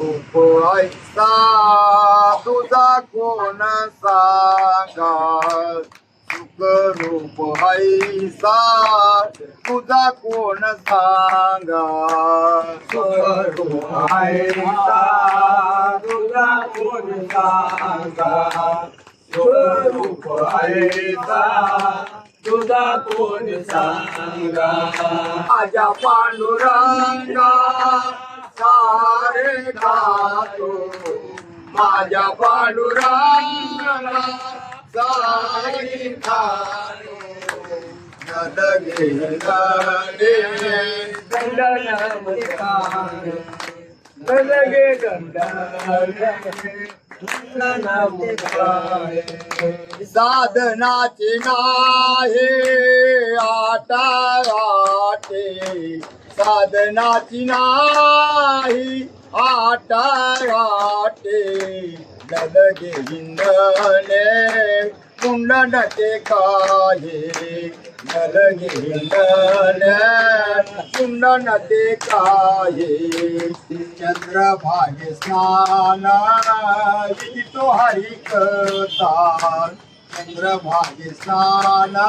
पोहायचा तुझा कोण सांगा सुख रूप हैसा तुझा कोण सांगा स्वरूप आहेसा तुझा कोण सांगा आहेसा तुझा कोण सांगा माझ्या पांडुरंगा सारे खातो माझ्या पांडुरंगा सारे खातो नदगे साधनाची नाही आटा राटे साधनाची नाही आटा वाटे नदगे हिंदने कुंडन ते काये नदगे हिंदने कुंडन ते काहे? चंद्रभागे स्नान स्नाना तो हरी कथा चंद्रभागे स्नान स्नाना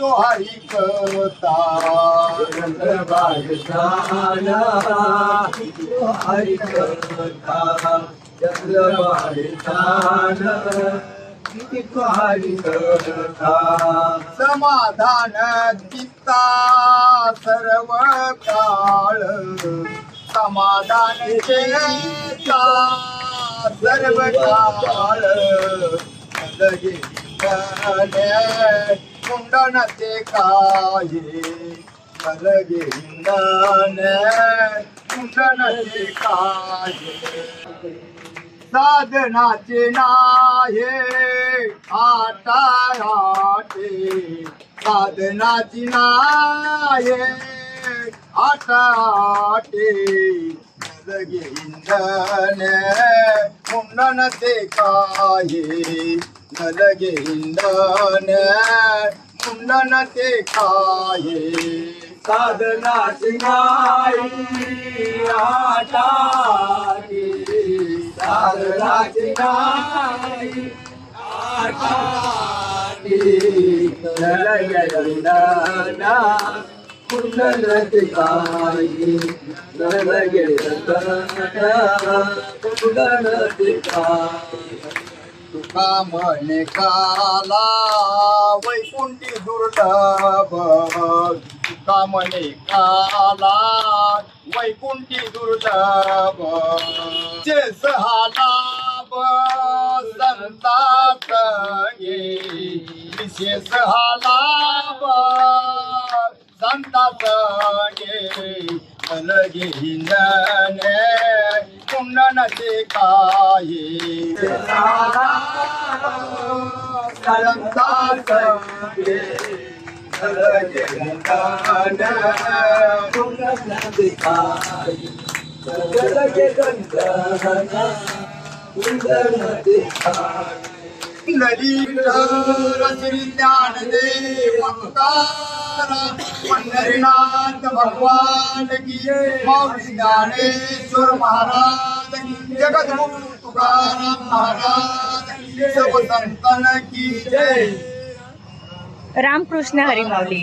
तो हरी कथा समाधान चित्ता सर्व काळ समाधान चित्ता सर्व काळ लगे कुंडन ते काये लगे कुंडन ते काये साधनाचे नाहे आटा आटे साधनाची नाहे आटा आटे लगे इंधन कुंडन ते काये नलगे इंधन कुंडन ते काये साधनाची नाही काम साधनाची काला वैकुंठी दुर्लभ. तुका म्हणे काला वैकुंठी दुर्लभ. जे सहालाभ संतात ये विशेष हालाभ संतात ये अलगे हिंदने कुंडन ते नदी संतात ये पंढरीनाथ भगवान की मौली ज्ञानेश्वर महाराज की जगद्गुरु तुकाराम महाराज की सब संतन की जय रामकृष्ण हरी माऊली.